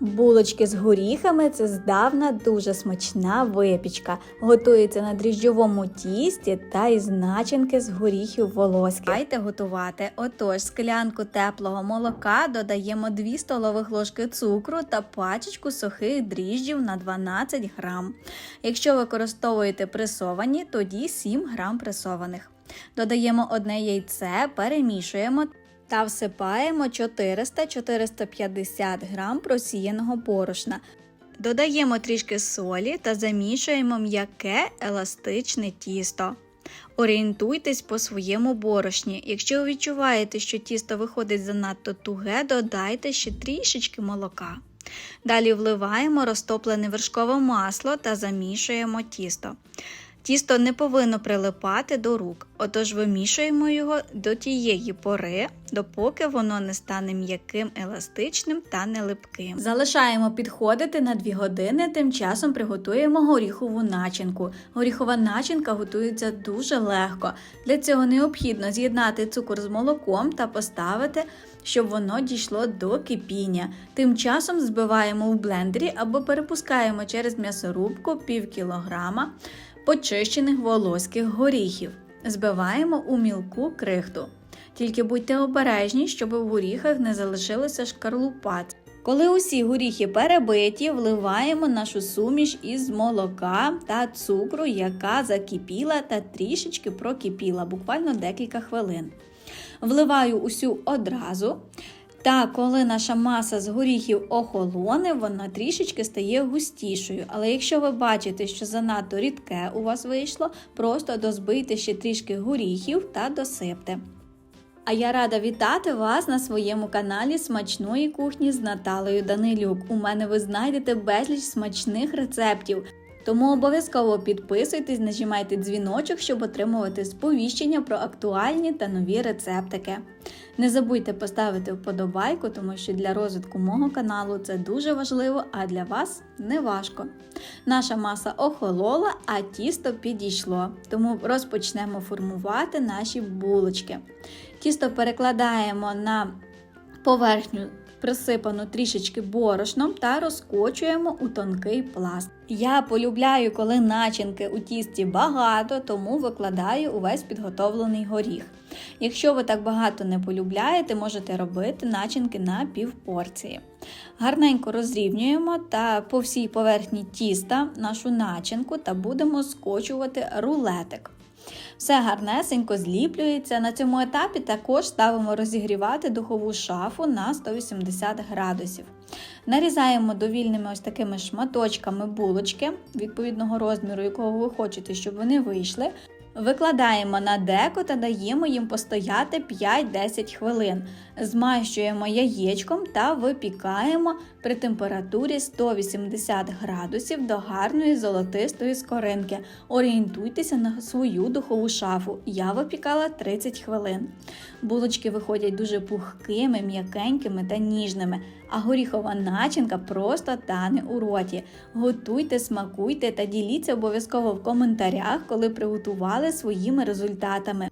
Булочки з горіхами це здавна дуже смачна випічка. Готується на дріжджовому тісті та із начинки з горіхів волоських. Давайте готувати. Отож, склянку теплого молока додаємо 2 столових ложки цукру та пачечку сухих дріжджів на 12 грам. Якщо використовуєте пресовані, тоді 7 грам пресованих. Додаємо одне яйце, перемішуємо та всипаємо 400-450 грам просіяного борошна. Додаємо трішки солі та замішуємо м'яке еластичне тісто. Орієнтуйтесь по своєму борошні. Якщо ви відчуваєте, що тісто виходить занадто туге, додайте ще трішечки молока. Далі вливаємо розтоплене вершкове масло та замішуємо тісто. Тісто не повинно прилипати до рук, отож вимішуємо його до тієї пори, допоки воно не стане м'яким, еластичним та не липким. Залишаємо підходити на 2 години, тим часом приготуємо горіхову начинку. Горіхова начинка готується дуже легко. Для цього необхідно з'єднати цукор з молоком та поставити, щоб воно дійшло до кипіння. Тим часом збиваємо в блендері або перепускаємо через м'ясорубку пів кілограма почищених волоських горіхів. Збиваємо у мілку крихту. Тільки будьте обережні, щоб в горіхах не залишилося шкарлупат. Коли усі горіхи перебиті, вливаємо нашу суміш із молока та цукру, яка закипіла та трішечки прокипіла, буквально декілька хвилин. Вливаю усю одразу. Та коли наша маса з горіхів охолоне, вона трішечки стає густішою. Але якщо ви бачите, що занадто рідке у вас вийшло, просто дозбийте ще трішки горіхів та досипте. А я рада вітати вас на своєму каналі Смачної кухні з Наталею Данилюк. У мене ви знайдете безліч смачних рецептів. Тому обов'язково підписуйтесь, нажимайте дзвіночок, щоб отримувати сповіщення про актуальні та нові рецептики. Не забудьте поставити вподобайку, тому що для розвитку мого каналу це дуже важливо, а для вас не важко. Наша маса охолола, а тісто підійшло. Тому розпочнемо формувати наші булочки. Тісто перекладаємо на поверхню присипану трішечки борошном та розкочуємо у тонкий пласт. Я полюбляю, коли начинки у тісті багато, тому викладаю увесь підготовлений горіх. Якщо ви так багато не полюбляєте, можете робити начинки на півпорції. Гарненько розрівнюємо та по всій поверхні тіста нашу начинку та будемо скочувати рулетик. Все гарнесенько зліплюється. На цьому етапі також ставимо розігрівати духову шафу на 180 градусів. Нарізаємо довільними ось такими шматочками булочки відповідного розміру, якого ви хочете, щоб вони вийшли. Викладаємо на деко та даємо їм постояти 5-10 хвилин. Змащуємо яєчком та випікаємо при температурі 180 градусів до гарної золотистої скоринки. Орієнтуйтеся на свою духову шафу. Я випікала 30 хвилин. Булочки виходять дуже пухкими, м'якенькими та ніжними, а горіхова начинка просто тане у роті. Готуйте, смакуйте та діліться обов'язково в коментарях, коли приготували своїми результатами.